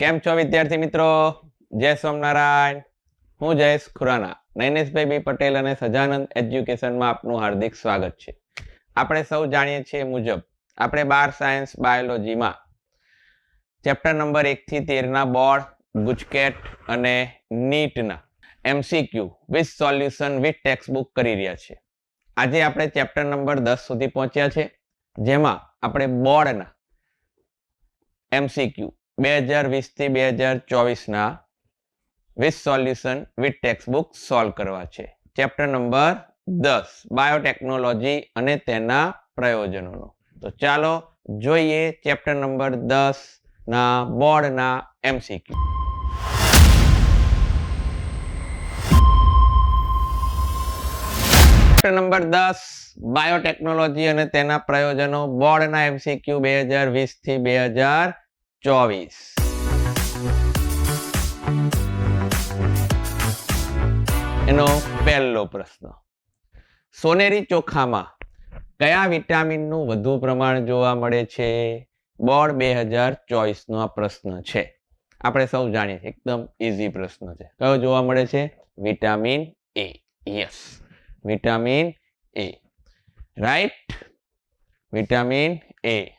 કેમ છો વિદ્યાર્થી મિત્રો? જય સોમનારાયણ હું જયેશ ખુરાના. નૈનેશભાઈ બી પટેલ અને સજાનંદ એજ્યુકેશનમાં આપનું હાર્દિક સ્વાગત છે. આપણે સૌ જાણીએ છીએ મુજબ આપણે બાર સાયન્સ, બાયોલોજીમાં ચેપ્ટર નંબર એકથી તેરના બોર્ડ, ગુજકેટ અને નીટના MCQ with solution with textbook કરી રહ્યા છે. આજે આપણે ચેપ્ટર નંબર દસ સુધી પહોંચ્યા છે, જેમાં આપણે બોર્ડના એમસીક્યુ બે હજાર વીસથી બે હજાર ચોવીસના with solution with textbook solve કરવા છે. ચેપ્ટર નંબર દસ બાયોટેકનોલોજી અને તેના પ્રયોજનોનો. તો ચાલો જોઈએ ચેપ્ટર નંબર દસ ના બોર્ડના એમસીક્યુ ચેપ્ટર નંબર દસ બાયોટેકનોલોજી અને તેના પ્રયોજનો બોર્ડના એમસીક્યુ બે હજાર વીસથી બે હજાર ચોવીસ. એનો પહેલો પ્રશ્ન. સોનેરી ચોખામાં કયા વિટામિનનું વધુ પ્રમાણ જોવા મળે છે? બોર્ડ બે હજાર ચોવીસનો આ પ્રશ્ન છે. આપણે સૌ જાણીએ છીએ, એકદમ ઇઝી પ્રશ્ન છે. કયો જોવા મળે છે? Vitamin A. Yes vitamin A. Right vitamin A.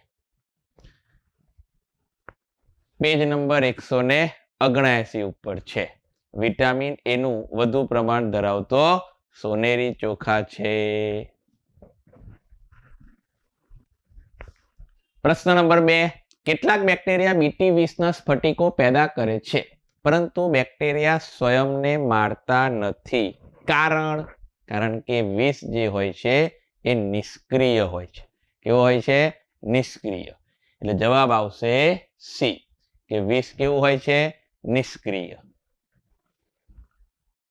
Page number એકસો ને અગણાએસી ઉપર છે. વિટામિન એનું વધુ પ્રમાણ ધરાવતો સોનેરી ચોખા છે. પ્રશ્ન નંબર બે, કેટલાક બેક્ટેરિયા બીટી વીસના સ્ફટિકો પેદા કરે છે, પરંતુ બેક્ટેરિયા સ્વયંને મારતા નથી. કારણ? કારણ કે વિષ જે હોય છે, એ નિષ્ક્રિય હોય છે. કેવો હોય છે? નિષ્ક્રિય. એટલે જવાબ આવશે સી કે વિષ કેવું હોય છે? નિષ્ક્રિય.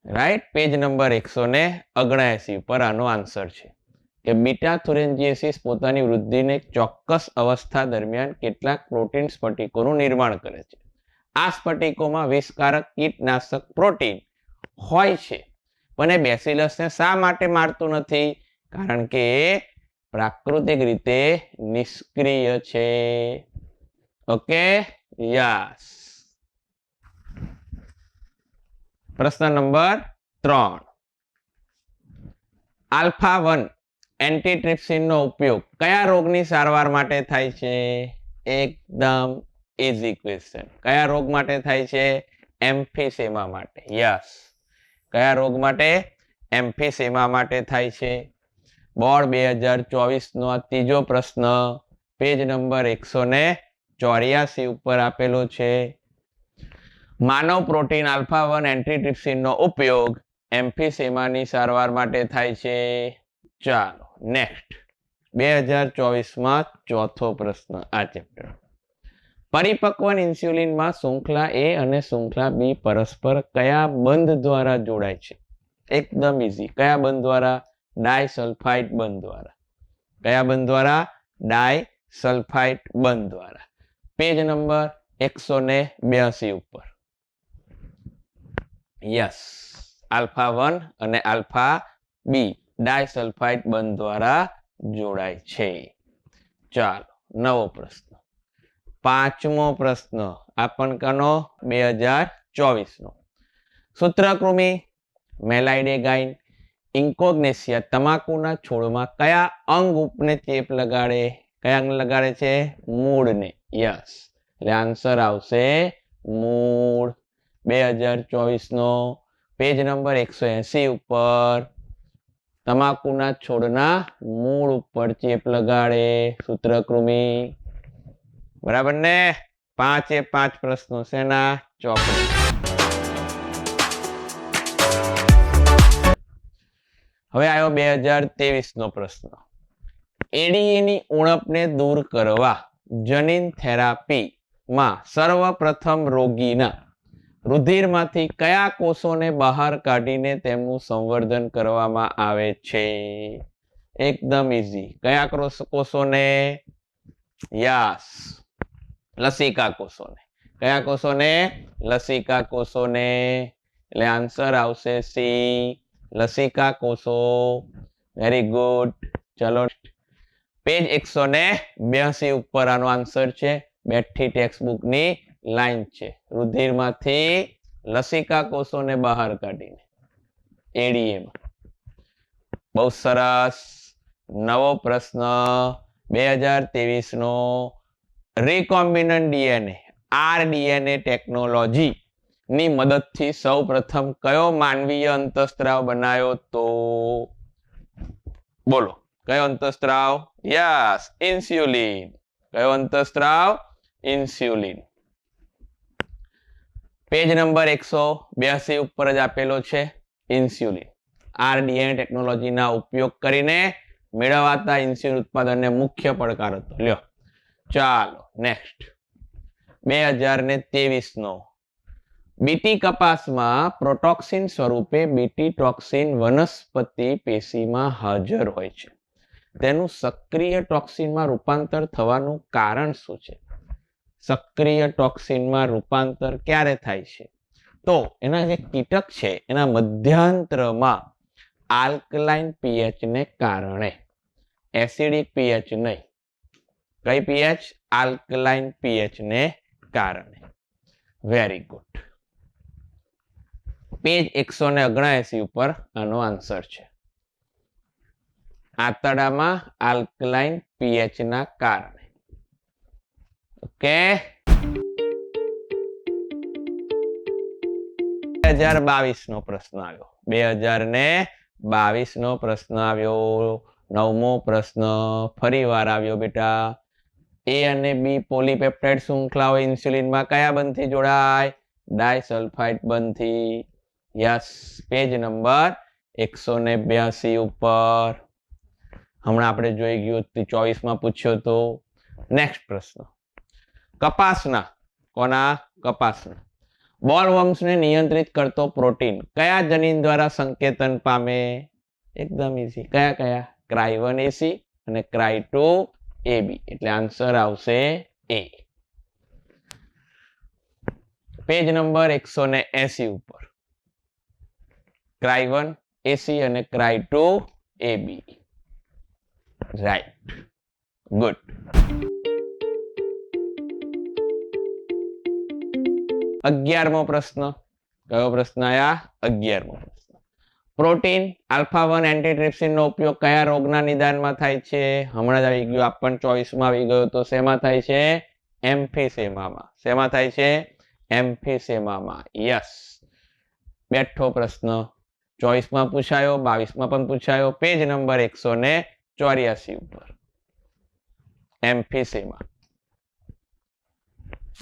રાઈટ પેજ નંબર એકસો ને અગણાએસી પર આનો આન્સર છે. કે બીટા થુરેન્જીએસિસ પોતાની વૃદ્ધિને ચોક્કસ અવસ્થા દરમિયાન કેટલાક પ્રોટીન સ્ફટિકોનું નિર્માણ કરે છે. આ સ્ફટિકોમાં વિષકારક કીટનાશક પ્રોટીન હોય છે. પણ એ બેસિલસને શા માટે મારતું નથી? કારણ કે એ પ્રાકૃતિક રીતે નિષ્ક્રિય છે. ઓકે યસ પ્રશ્ન નંબર ત્રણ આલ્ફા વન એન્ટીટ્રિપ્સિનનો ઉપયોગ કયા રોગની સારવાર માટે થાય છે? એકદમ ઇઝી ક્વેશ્ચન કયા રોગ માટે થાય છે? એમ્ફિસેમા માટે. યસ કયા રોગ માટે? એમ્ફિસેમા માટે થાય છે. બોર્ડ બે હજાર ચોવીસનો ત્રીજો પ્રશ્ન. પેજ નંબર એકસો ને ચોર્યાસી ઉપર આપેલો છે, માનવ પ્રોટીન આલ્ફા વન એન્ટીટ્રિપ્સિનનો ઉપયોગ એમ્ફિસેમાની સારવાર માટે થાય છે. ચાલો, નેક્સ્ટ. બે હજાર ચોવીસમાં ચોથો પ્રશ્ન આ ચેપ્ટર. પરિપક્વન ઇન્સ્યુલિનમાં શૃંખલા એ અને શૃંખલા બી પરસ્પર કયા બંધ દ્વારા જોડાય છે? એકદમ ઇઝી કયા બંધ દ્વારા? ડાયસલ્ફાઇડ બંધ દ્વારા. કયા બંધ દ્વારા? ડાયસલ્ફાઇડ બંધ દ્વારા. પેજ નંબર એકસો ને બ્યાસી ઉપર. યસ આલ્ફા વન અને આલ્ફા બી ડાયસલ્ફાઇડ બંધ દ્વારા જોડાય છે. ચાલો, નવો પ્રશ્ન. પાંચમો પ્રશ્ન, આપણકનો બે હજાર ચોવીસનો. સૂત્રકૃમિ, મેલાઇડેગાઇન ઇન્કોગ્નેશિયા તમાકુના છોડમાં કયા અંગ ઉપને ચેપ લગાડે? કયા લગાડે છે? મૂળને. યસ એટલે આન્સર આવશે મૂળ. બે હજાર ચોવીસનો પેજ નંબર એકસો એસી ઉપર. તમાકુના છોડના મૂળ ઉપર ચેપ લગાડે, સૂત્રકૃમિ. બરાબર ને? પાંચે પાંચ પ્રશ્નો શેના ચોપડી હવે આવ્યો બે હજાર તેવીસ નો પ્રશ્ન. એડીએની ઉણપને દૂર કરવા જનીન થેરાપીમાં સર્વપ્રથમ રોગીના રુધિરમાંથી કયા કોષોને બહાર કાઢીને તેમનું સંવર્ધન કરવામાં આવે છે? એકદમ ઈઝી કયા કોષોને? યસ. લસિકા કોષોને. કયા કોષોને? લસિકા કોષોને. એટલે આન્સર આવશે સી. લસિકા કોષો. Very good. ચલો પેજ એકસો ને બ્યાસી ઉપર આનો આન્સર છે. બેઠી ટેક્સ્ટ બુકની લાઈન છે. રુધિરમાંથી લસિકા કોષોને બહાર કાઢીને. એડીએમ બહુ સરસ. નવો પ્રશ્ન. બે હજાર ત્રેવીસ નો રિકોમ્બિનન્ટ ડીએનએ આરડીએનએ ટેકનોલોજી ની મદદથી સૌ પ્રથમ કયો માનવીય અંતસ્ત્રાવ બનાવ્યો તો? બોલો, કયો અંતસ્ત્રાવ? યસ ઇન્સ્યુલિન કયો અંતસ્ત્રાવ ઇન્સ્યુલિન પેજ નંબર એકસો બ્યાસી ઉપર જ આપેલો છે ઇન્સ્યુલિન આરડીએન ટેકનોલોજીના ઉપયોગ કરીને મેળવાતા ઇન્સ્યુલિન ઉત્પાદનને મુખ્ય પડકાર હતો લ્યો ચાલો નેક્સ્ટ બે હજાર ને તેવીસનો બીટી કપાસમાં પ્રોટોક્સિન સ્વરૂપે બીટી ટોક્સિન વનસ્પતિ પેશીમાં હાજર હોય છે તેનું સક્રિય ટોક્સિનમાં રૂપાંતર થવાનું કારણ શું છે? સક્રિય ટોક્સિનમાં રૂપાંતર ક્યારે થાય છે? તો એના જે કીટક છે, એના મધ્યાંતરમાં આલ્કલાઇન પીએચને કારણે, એસિડિક પીએચ નહીં. કઈ પીએચ? આલ્કલાઇન પીએચ ને કારણે. Very good. પેજ એકસો ને ઓગણએસી ઉપર આનો આન્સર છે. આંતરડામાં આલ્કલાઇન પીએચ ના કારણે. ઓકે? બે હજાર બાવીસ નો પ્રશ્ન આવ્યો. બે હજાર ને બાવીસ નો પ્રશ્ન આવ્યો. નવમો પ્રશ્ન ફરી વાર આવ્યો બેટા. એ અને બી પોલીપેપ્ટાઇડ શૃંખલાઓ ઇન્સ્યુલિનમાં કયા બંધથી જોડાય? ડાયસલ્ફાઇડ બંધથી. યસ, પેજ નંબર એકસો ને બ્યાસી ઉપર. હમણાં આપણે જોઈ ગયું ચોવીસમાં પૂછ્યો તો નેક્સ્ટ પ્રશ્ન. કપાસના, કોના? કપાસના. બોલવર્મ્સને નિયંત્રિત કરતો પ્રોટીન કયા જનીન દ્વારા સંકેતન પામે? એકદમ ઈઝી કયા કયા? ક્રાઈ વન એસી અને ક્રાઈ ટુ બી એટલે આન્સર આવશે એ પેજ નંબર એકસો ને એસી ઉપર. ક્રાઈ વન એસી અને cry two AB right good અગિયારમો પ્રશ્ન. કયો પ્રશ્ન આયા? અગિયારમો પ્રશ્ન. પ્રોટીન આલ્ફા વન એન્ટીટ્રિપ્સિન નો ઉપયોગ કયા રોગના નિદાનમાં થાય છે? હમણાં જ આવી ગયો આપણ ચોવીસમાં આવી ગયો તો શેમાં થાય છે? એમ્ફીસેમામાં. શેમાં થાય છે? એમ્ફીસેમામાં. યસ બેઠો પ્રશ્ન. ચોવીસમાં પૂછાયો, બાવીસમાં પણ પૂછાયો. પેજ નંબર એકસો ને ચોર્યાસી ઉપર એમ્ફીસેમા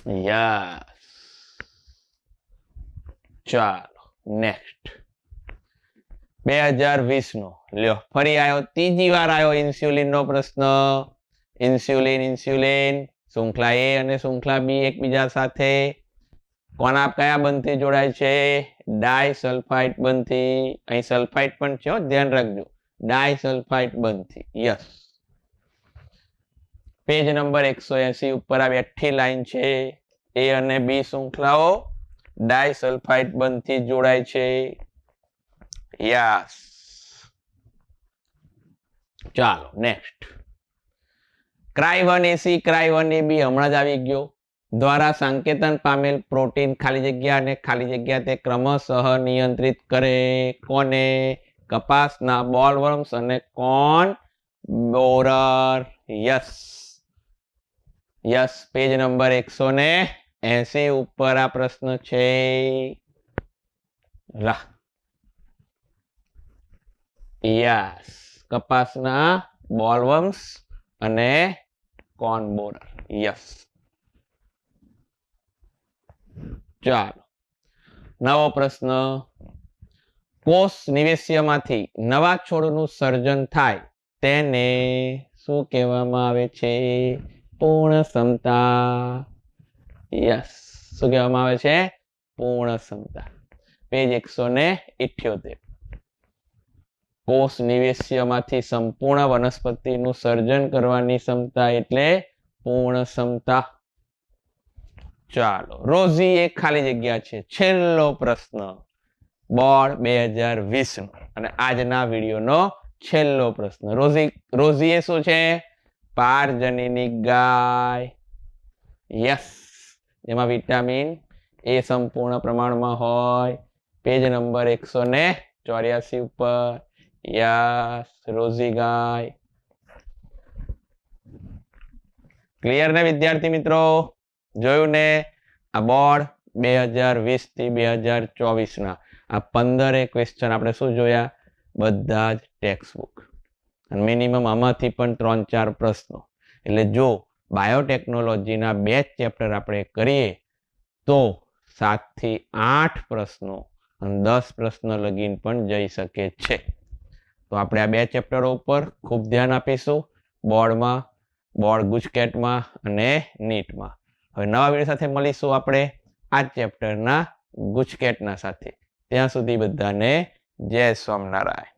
યસ ચાલો નેક્સ્ટ બે હજાર વીસ નો લ્યો, ફરી આવ્યો ત્રીજી વાર આવ્યો ઇન્સ્યુલિન નો પ્રશ્ન. ઇન્સ્યુલિન ઇન્સ્યુલિન, શૃંખલા એ અને શૃંખલા બી એકબીજા સાથે. કોના કયા બંધથી જોડાય છે? ડાય સલ્ફાઇટ બંધથી. અહીં સલ્ફાઇટ પણ છે ધ્યાન રાખજો. ડાય બનતી. યસ પેજ નંબર એકસો એસી ઉપર આવી બેઠી લાઈન છે. એ અને બી શૃંખલાઓ ડાયસલ્ફાઇડ બંધથી જોડાય છે. યસ ચાલો next cry one AC cry one A B હમણાં જ આવી ગયો. દ્વારા સંકેતન પામેલ પ્રોટીન ખાલી જગ્યા અને ખાલી જગ્યા તે ક્રમશઃ નિયંત્રિત કરે કોને? કપાસના બોલવર્મ્સ અને corn borer. Yes. Yes, page number એકસો ને એસી ઉપર આ પ્રશ્ન છે. લા યસ. કપાસના બોલવર્મ્સ અને કોન બોરર? યસ. ચાલો. નવો પ્રશ્ન. કોષ નિવેશ્યમાંથી નવા છોડનું સર્જન થાય, તેને શું કહેવામાં આવે છે? પૂર્ણ ક્ષમતા યસ, શું કહેવામાં આવે છે? પૂર્ણ ક્ષમતા પેજ એકસો ને ઇઠ્યોતેર. કોષ નિવેશ્યમાંથી સંપૂર્ણ વનસ્પતિનું સર્જન કરવાની ક્ષમતા એટલે પૂર્ણ ક્ષમતા ચાલો રોઝી એક ખાલી જગ્યા છે. છેલ્લો પ્રશ્ન. બોર્ડ બે હજાર વીસ નો. અને આજના વિડીયોનો છેલ્લો પ્રશ્ન. રોઝી, રોઝીએ શું છે? પારજનીની ગાય. યસ જેમાં વિટામિન એ સંપૂર્ણ પ્રમાણમાં હોય. પેજ નંબર એકસો ને ચોર્યાસી ઉપર. યસ રોઝી ગાય. ક્લિયર ને વિદ્યાર્થી મિત્રો? જોયું ને? આ બોર્ડ બે હજાર વીસથી બે હજાર ચોવીસના. આ પંદરે ક્વેશ્ચન આપણે શું જોયા? બધા જ ટેક્સ્ટ બુક અને મિનિમમ આમાંથી પણ ત્રણ ચાર પ્રશ્નો. એટલે જો બાયોટેકનોલોજીના બે જ ચેપ્ટર આપણે કરીએ, તો સાતથી આઠ પ્રશ્નો અને દસ પ્રશ્ન લગીને પણ જઈ શકે છે. તો આપણે આ બે ચેપ્ટરો ઉપર ખૂબ ધ્યાન આપીશું. બોર્ડમાં, બોર્ડ ગુજકેટમાં અને નીટમાં. હવે નવા વીડિયો સાથે મળીશું આપણે આ ચેપ્ટરના ગુજકેટના સાથે. ત્યાં સુધી બધાને જય સ્વામિનારાયણ.